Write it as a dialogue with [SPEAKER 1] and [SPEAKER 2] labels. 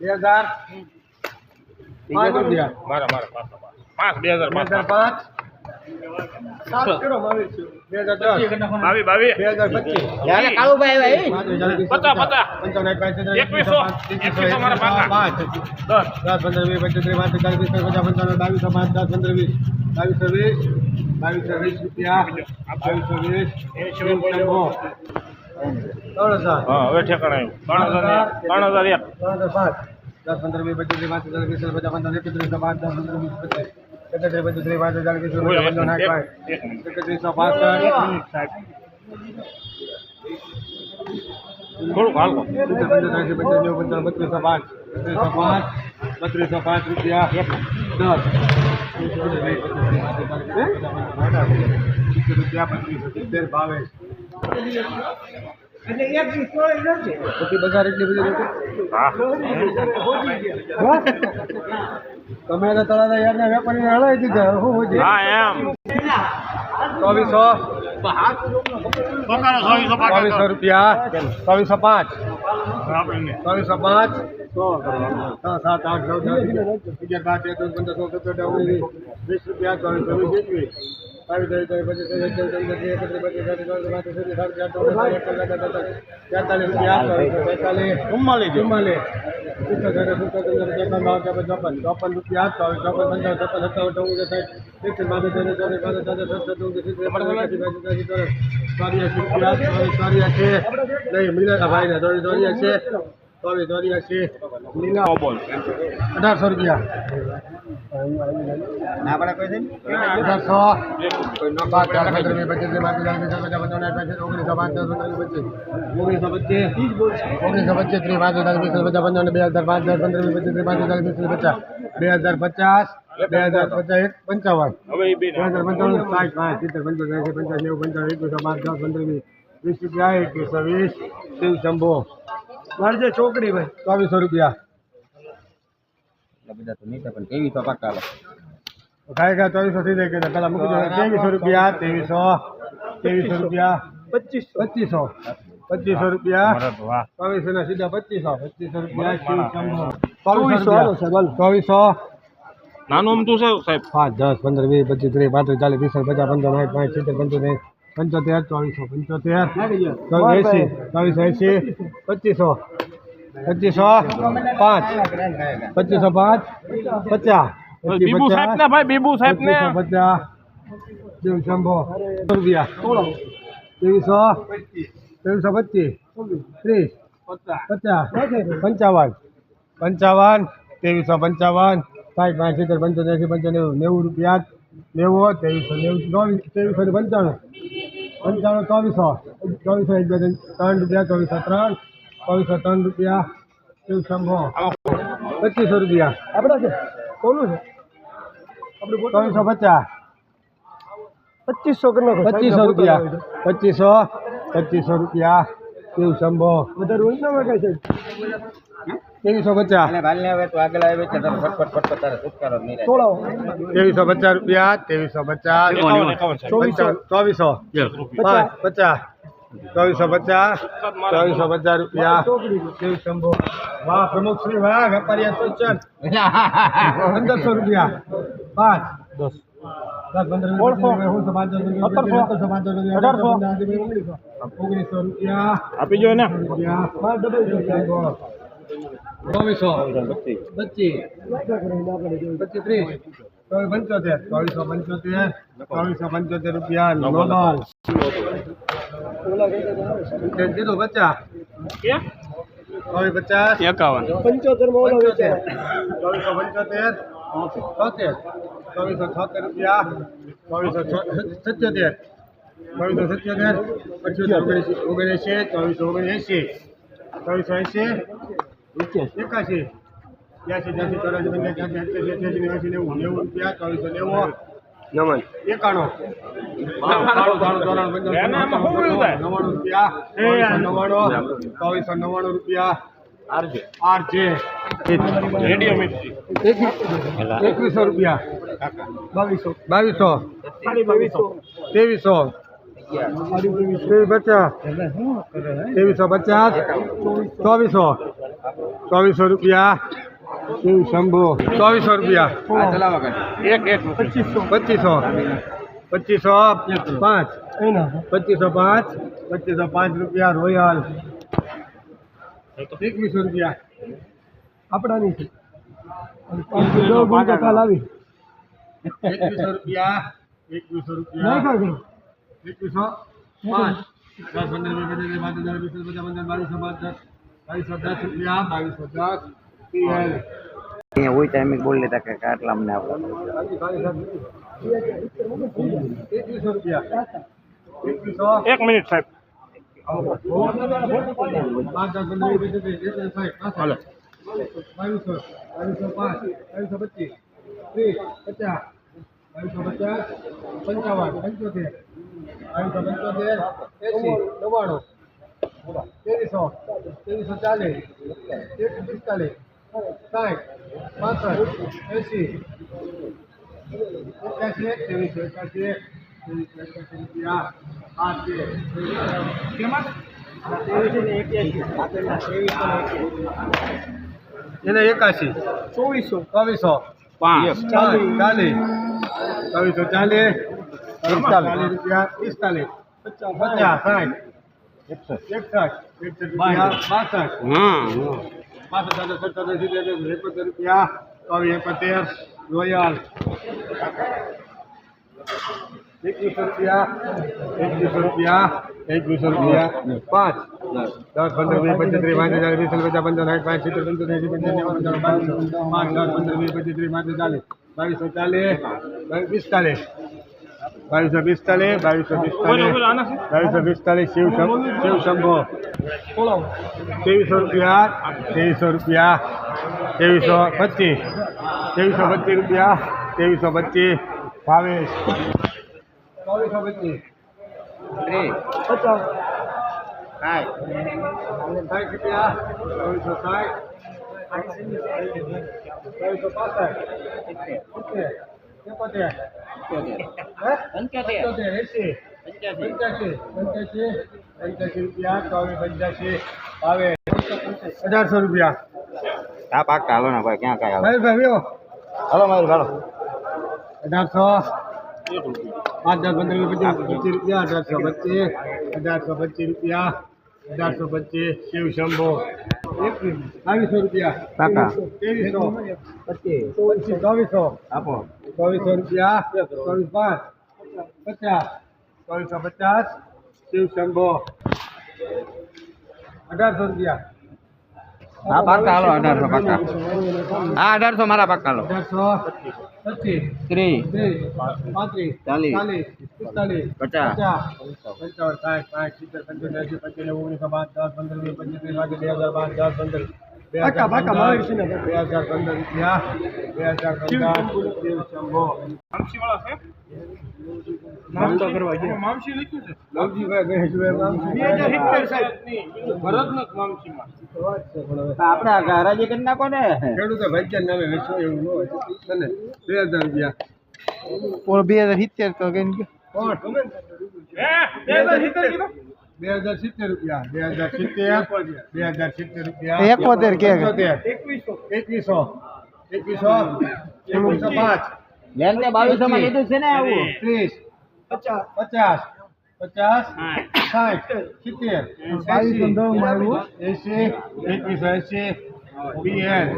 [SPEAKER 1] બે હજાર.
[SPEAKER 2] મારા. મારા પાંચ. પાંચ બે હજાર પાંચ હવે ઠેકાણ આવ્યું. ત્રણ હજાર ત્રણ હજાર એક.
[SPEAKER 1] ત્રણ હજાર પાંચ દસ પંદર વીસ પચીસ ત્રીસ પાંત્રીસ ચાલીસ વીસ પચાસ પંચાવન એકત્રીસો પાંચ દસ પંદર વીસ પચીસ એકત્રીસ પચીસ ત્રીસ પાંત્રીસ ચાલીસ વીસ
[SPEAKER 2] બોલો,
[SPEAKER 1] પચાસ પંચાવન
[SPEAKER 2] એક-
[SPEAKER 1] સાઠ
[SPEAKER 2] એક મિનિટ.
[SPEAKER 1] એકત્રીસો પાસઠ
[SPEAKER 2] થોડુંક હાલો
[SPEAKER 1] સિત્તેર, પંચોતેર, એંસી, પંચાસી, નેવું, પંચાણું, બત્રીસો પાંચ બત્રીસો પાંચ બત્રીસો પાંચ રૂપિયા દસ સિત્તેર રૂપિયા પચીસો સિત્તેર બાવીસ પછી બજાર એટલી બધી નથી તમે તો તળાજા યારના વેપારીને હલાવી દીધા. શું હોય
[SPEAKER 2] હા. એમ.
[SPEAKER 1] ચોવીસો.
[SPEAKER 2] ચોવીસો
[SPEAKER 1] રૂપિયા. ચોવીસો પાંચ. ચોવીસો પાંચ. છ સાત આઠ નવ દસ અગિયાર બાર તેર પંદર સોળ સત્તર વીસ રૂપિયા ચોવીસો વીસ એકવીસ. બાવીસ ત્રેવીસ ચોવીસ પચીસ ત્રીસ એકત્રીસ બત્રીસ એકત્રીસ બત્રીસ તેત્રીસ ચોત્રીસ પાંત્રીસ છત્રીસ સાડત્રીસ આડત્રીસ તેતાલીસ રૂપિયા ચોવીસો તેતાલીસ
[SPEAKER 2] ચુમ્માલીસ
[SPEAKER 1] ચુમ્માલીસ સિત્તોતેર સિત્તોતેર ચોપન બાવન ચોપન ચોપન ચોપન રૂપિયા ચોવીસ ચોપન પંચાવન છપ્પન સત્તાવન ચૌદ સાઠ એકસઠ બાસઠ ત્રેસઠ ચોત્રીસ પાંત્રીસ છત્રીસ સત્તર ચૌદ સિત્તેર એકાસી બાસી ત્યાસી ચોરસ ચોર્યાસી રૂપિયા ચોવીસ ચોર્યાસી નહીં મિલા ભાઈ ને ચોવીસ ચોર્યાસી ચોવીસ ચોર્યાસી મિલા
[SPEAKER 2] બોલ
[SPEAKER 1] અઢારસો રૂપિયા
[SPEAKER 3] આપણે કોઈ છે
[SPEAKER 1] અઢારસો પાંચ ચાર પંદર વીસ પચીસ ત્રીસ પાંત્રીસ ચાલીસ પચાસ પંચાવન પંચાવન સાઠ સિત્તેર ઓગણીસો પાંચ દસ પંદર વીસ પચીસ ઓગણીસો પચીસ ઓગણીસો પચીસ ત્રીસ પાંત્રીસ ચાલીસ વીસ પચાસ પંચાવન બે હજાર પાંચ દસ પંદર વીસ પચીસ ત્રીસ પાંત્રીસ ચાલીસ વીસ પચાસ બે હજાર પચાસ બે હજાર પચાસ એક પંચાવન
[SPEAKER 2] હવે એ બે
[SPEAKER 1] બે હજાર પંચાવન સાઠ પાંચ સિત્તેર પંચોતેર એંસી પંચાસી નેવું પંચાવન એકવીસો પાંચ દસ પંદર વીસ વીસ રૂપિયા એકવીસો વીસ શિવ શંભો મારજે છોકરી ભાઈ ચોવીસો રૂપિયા.
[SPEAKER 3] બધા તો નહીં પણ કેવી તો પક્કા ખાઈ
[SPEAKER 1] ખાય ખાય ચોવીસો થઈ જાય કે પેલા મૂકી દો ત્રેવીસો રૂપિયા ત્રેવીસો ત્રેવીસો રૂપિયા પચીસ. પચીસો પચીસો રૂપિયા
[SPEAKER 2] વાહ.
[SPEAKER 1] ચોવીસો ના સીધા પચીસો પચીસો રૂપિયા ચોવીસો ચોવીસો
[SPEAKER 2] નાનું અમતું છે સાહેબ?
[SPEAKER 1] પાંચ દસ પંદર વીસ પચીસ ત્રીસ પાંત્રીસ ચાલીસ વીસ પચાસ પંદર સાઠ પાંચ સિત્તેર પંચોતેર પંચોતેર ચોવીસો પંચોતેર ચોવીસ એંસી ચોવીસો એંસી પચીસો પચીસો પાંચ પચીસો પાંચ પચાસ પચીસ
[SPEAKER 2] બીબુ સાહેબ ને
[SPEAKER 1] પચાસ
[SPEAKER 2] ભાઈ બીબુ સાહેબ ને
[SPEAKER 1] પચીસો પચાસ દેવ શંભો રૂપિયા ત્રેવીસો ત્રેવીસો પચીસ ત્રીસ પચાસ પંચાવન પંચાવન ત્રેવીસો પંચાવન સાઠ પાંચ સિત્તેર પંચોતેર એંસી પંચાણું નેવું રૂપિયા નેવું ત્રેવીસો નેવું ચોવીસ ત્રેવીસો ને પંચાણું પંચાણું ચોવીસો. ચોવીસો એક બે ત્રણ રૂપિયા ચોવીસો ત્રણ ચોવીસો ત્રણ રૂપિયા ત્રેવીસ શંભો પચીસો રૂપિયા. આપણા છે? કોનું છે? ચોવીસો પચાસ. પચીસો પચીસો રૂપિયા પચીસો પચીસો રૂપિયા. કેવું શંભો ત્રેવીસો પચાસ
[SPEAKER 3] અને ભાલને હવે તો આગળ આવે છે? તમે ફટફટ ફટફટ તારે છુટકારો નહીં રહે
[SPEAKER 1] ત્રેવીસો પચાસ રૂપિયા ત્રેવીસો પચાસ
[SPEAKER 2] એકાવન, એકાવન સાહેબ.
[SPEAKER 1] પંચાવન, ચોવીસો પાંચ પચાસ ચોવીસો પચાસ ચોવીસો પચાસ રૂપિયા કેવું શંભો વાહ પ્રમુખ શ્રી વાહ વેપારી એસોસિએશન પંદરસો રૂપિયા પાંચ દસ દસ પંદર વીસ પચીસ ત્રીસ હું પાંચ દસ સત્તરસો પાંચ દસ અઢારસો ઓગણીસો ઓગણીસો રૂપિયા
[SPEAKER 2] આપી જો ને
[SPEAKER 1] રૂપિયા ચોવીસો. પચીસ પચીસ. ત્રીસ ચોવીસ પંચોતેર. ચોવીસો પંચોતેર. ચોવીસો પંચોતેર રૂપિયા. નોબાલ કીધું પચાસ. ચોવીસ પચાસ.
[SPEAKER 2] એકાવન.
[SPEAKER 1] પંચોતેર પંચોતેર. ચોવીસો પંચોતેર. છોતેર. ચોવીસો છોતેર રૂપિયા. ચોવીસો સત્યોતેર. ચોવીસો સત્યોતેર. અઠ્યોતેર ઓગણીસી ઓગણએંસી ચોવીસો ઓગણએંસી ચોવીસો એંસી એકાશી. બ્યાસી ત્યાસી ચોરાસી પંચ્યાસી અઠ્યાસી અઠ્યાસી નેવાસી નેવું નેવું રૂપિયા ચોવીસો નેવું. નમન એકાણું. નવ્વાણું રૂપિયા ચોવીસો નવ્વાણું ચોવીસો નવ્વાણું રૂપિયા. એકવીસો રૂપિયા. બાવીસો. બાવીસો. ત્રેવીસો. ત્રેવીસ પચાસ. ત્રેવીસો પચાસ ચોવીસો ચોવીસો રૂપિયા શિવ શંભુ ચોવીસો રૂપિયા
[SPEAKER 3] આ ચલાવો કાઢ.
[SPEAKER 2] એક એક
[SPEAKER 1] પચીસો પચીસો પચીસો પાંચ પચીસો પાંચ પચીસો પાંચ રૂપિયા રોયલ એકવીસો રૂપિયા આપણાની છે કાલ આવી એકવીસો રૂપિયા એકવીસો રૂપિયા એકવીસો પાંચ દસ પંદર વીસ પચીસ ત્રીસ પાંત્રીસ ચાલીસ પિસ્તાલીસ પચાસ પંચાવન બાવીસો પાંચ દસ બાવીસો દસ રૂપિયા બાવીસો દસ પીએલ
[SPEAKER 3] અહીંયા હોય એ બોલ લેતા કે આટલા અમને આપો.
[SPEAKER 1] એકવીસો રૂપિયા એકવીસો
[SPEAKER 2] એક મિનિટ સાહેબ.
[SPEAKER 1] પાંચ દસ પંદર હાલો. બાવીસો બાવીસો પાંચ બાવીસો પચીસ ત્રીસ પચાસ બાવીસો પચાસ પંચાવન પંચોતેર બાવીસો પંચોતેર એસી નવ્વાણું. ત્રેવીસો ત્રેવીસો ચાલીસ એક પિસ્તાલીસ સાઠ પાસઠ એસી એકાસી એક ત્રેવીસો એકાસી એક ત્રેવીસો એકાસી રૂપિયા આઠ એને એકાશી ચોવીસો ચોવીસો
[SPEAKER 2] પાંચ
[SPEAKER 1] ચાલીસ ચાલીસ ચોવીસો ચાલીસ ચાલીસ રૂપિયા પિસ્તાલીસ પચાસ સાઠ એકસઠ એકસઠ રૂપિયા બાસઠ
[SPEAKER 2] હા
[SPEAKER 1] પાસઠ સાથે સત્તર સિત્તેર એકોતેર રૂપિયા ચોવીસ એકોતેર રોયલ એકવીસો રૂપિયા એકવીસો રૂપિયા એકવીસો રૂપિયા પાંચ દસ પંદર વીસ પચીસ ત્રીસ પાંચ હજાર વીસ પચાસ પંચાવન સાઠ પાંચ સિત્તેર પંચોતેર એંસી પંચાસી નેવું પંચાવન બાવીસો પાંચ દસ પંદર વીસ પચીસ ત્રીસ પાંત્રીસ ચાલીસ બાવીસો ચાલીસ બાવીસ પિસ્તાલીસ બાવીસો પિસ્તાલીસ બાવીસો પિસ્તાલીસ બાવીસો પિસ્તાલીસ શિવ શિવ શંભો ત્રેવીસો રૂપિયા ત્રેવીસો રૂપિયા ત્રેવીસો પચીસ ત્રેવીસો પચીસ રૂપિયા ત્રેવીસો પચીસ ભાવેશ. ચોવીસો પચીસ. પચાસ.
[SPEAKER 3] સાઠ.
[SPEAKER 1] રૂપિયા. ચોવીસો સાઠ. ચોવીસો પાસઠ. એકોતેર પંચ્યાસી પંચ્યાસી પંચ્યાસી રૂપિયા ચોવીસ પંચ્યાસી ભાવે અઢારસો રૂપિયા
[SPEAKER 3] હા પાક્કા હાલો ને ભાઈ ક્યાં કાંઈ હાલો
[SPEAKER 1] ભાઈ
[SPEAKER 3] હાલો મારું હાલો
[SPEAKER 1] અઢારસો પાંચ દસ પંદર પચીસ પચીસ રૂપિયા અઢારસો પચીસ અઢારસો પચીસ રૂપિયા અઢારસો પચીસ શિવ શંભો બાવીસો રૂપિયા. ત્રેવીસો પચીસ ચોવીસો
[SPEAKER 3] આપો
[SPEAKER 1] ચોવીસો રૂપિયા ચોવીસ પાંચ પચાસ ચોવીસો પચાસ શિવ શંભો અઢારસો રૂપિયા
[SPEAKER 3] હા પાક્કા હાલો અઢારસો પાક્કા હા અઢારસો મારા પાક્કા હાલો
[SPEAKER 1] અઢારસો પચીસ
[SPEAKER 3] ત્રીસ
[SPEAKER 1] ત્રીસ પાંત્રીસ
[SPEAKER 3] ચાલીસ.
[SPEAKER 1] ચાલીસ પિસ્તાલીસ
[SPEAKER 3] પચાસ.
[SPEAKER 1] પંચાવન સાઠ સાઠ સિત્તેર પંચોતેર એંસી પંચોતેર ઓગણીસો પાંચ દસ પંદર વીસ પચીસ ત્રીસ પાંત્રીસ બે હજાર પાંચ દસ પંદર બે હજાર પંદર બે હજાર પંદર
[SPEAKER 2] મામસી
[SPEAKER 1] ગયા.
[SPEAKER 2] મામસી લખ્યું છે?
[SPEAKER 3] આપણે હરાજી કરી નાખો ને.
[SPEAKER 1] ખેડૂતો ભાગ્યા નામે વેચો એવું ન હોય. અને બે હજાર રૂપિયા.
[SPEAKER 3] બે હજાર સિત્તેર તો કઈ
[SPEAKER 1] કોણ
[SPEAKER 2] બે હજાર સિત્તેર કીધું?
[SPEAKER 1] બે હજાર સિત્તેર રૂપિયા. બે હજાર સિત્તેર બે હજાર સિત્તેર રૂપિયા.
[SPEAKER 3] એકોતેર કે?
[SPEAKER 1] પંચોતેર. એકવીસો. એકવીસો. એકવીસો પાંચ.
[SPEAKER 3] બેન ને બાવીસો માં લીધું છે ને આવું?
[SPEAKER 1] ત્રીસ. પચાસ. પચાસ. પચાસ. સાઠ. સિત્તેર. એસી એંસી એકવીસો એસી બીએન.